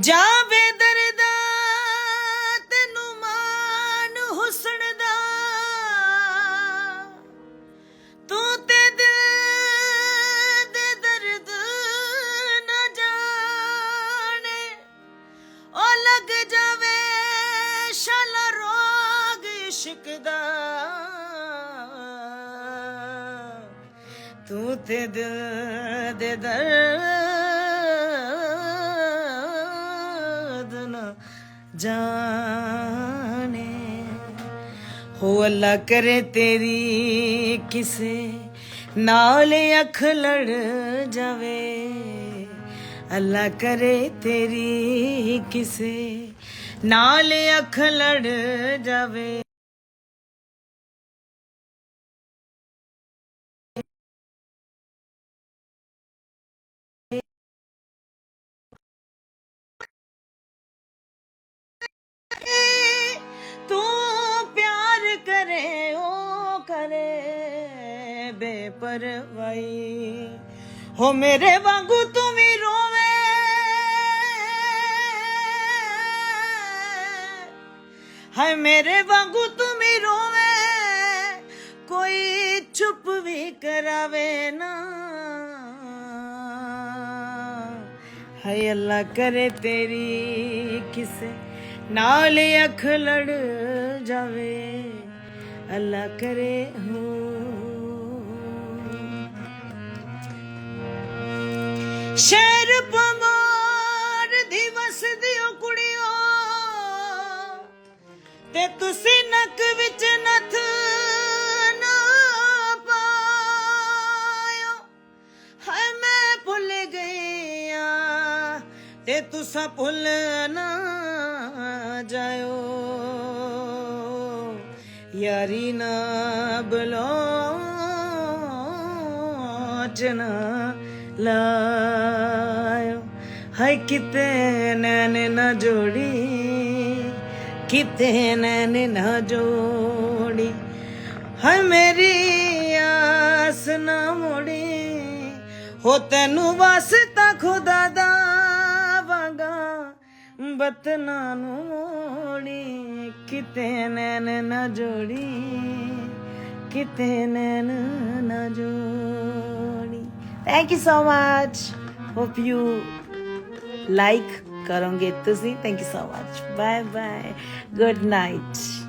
ਜਾਵੇ ਦਰਦਾ, ਤੈਨੂੰ ਮਾਨ ਹੁਸਨ ਦਾ। ਤੂੰ ਤੇ ਦਿਲ ਦੇ ਦਰਦ ਨਾ ਜਾਣੇ। ਉਹ ਲੱਗ ਜਾਵੇ ਸ਼ਾਲਾ ਰੋਗ ਇਸ਼ਕ ਦਾ। ਤੂੰ ਤੇ ਦਿਲ ਦੇ ਦਰਦ ਜਾਣੇ। ਹੋ ਅੱਲਾ ਕਰੇ ਤੇਰੀ ਕਿਸੇ ਨਾਲ ਅੱਖ ਲੜ ਜਾਵੇ। ਅੱਲਾ ਕਰੇ ਤੇਰੀ ਕਿਸੇ ਨਾਲ ਅੱਖ ਲੜ ਜਾਵੇ। ਕਰੇ ਬੇਪਰਵਾਹੀ ਹੋ ਮੇਰੇ ਵਾਂਗੂ ਤੂੰ ਵੀ ਰੋਵੇ। ਹਾਏ ਮੇਰੇ ਵਾਂਗੂ ਤੂੰ ਵੀ ਰੋਵੇ। ਕੋਈ ਚੁੱਪ ਵੀ ਕਰਾਵੇ ਨਾ। ਹਾਏ ਅੱਲਾ ਕਰੇ ਤੇਰੀ ਕਿਸੇ ਨਾਲ ਅੱਖ ਲੜ ਜਾਵੇ। ਅੱਲਾ ਕਰੇ ਹੋ। ਸ਼ਹਿਰ ਪਮਾਰ ਦੀ ਵਸਦੀ ਓ ਤੇ ਤੁਸੀਂ ਨੱਕ ਵਿੱਚ ਨਥ ਨਾ ਪਾਇਓ। ਹਾਏ, ਮੈਂ ਭੁੱਲ ਗਈਆ। ਤੇ ਤੁਸੀਂ ਭੁੱਲ ਨਾ ਜਾਇਓ। ਯਾਰੀ ਨਾ ਬਲੋਚਨਾ ਲਾਇਓ। ਹਾਏ, ਕਿਤੇ ਨੈਣ ਨਾ ਜੋੜੀ, ਕਿਤੇ ਨੈਣ ਨਾ ਜੋੜੀ। ਹਾਏ, ਮੇਰੀ ਆਸ ਨਾ ਮੋੜੀ, ਹੋ ਤੈਨੂੰ ਵਾਸਤਾ ਖੁਦਾ ਦਾ ਵਾਂਗਾ। ਬਤਨਾ ਨੂੰ ਮੋੜੀ, ਕਿਤੇ ਨੈਣ ਨਾ ਜੋੜੀ, ਕਿਤੇ ਨੈਣ ਨਾ ਜੋੜੀ। Thank you so much hope you like करोगे तुसी thank you so much bye bye good night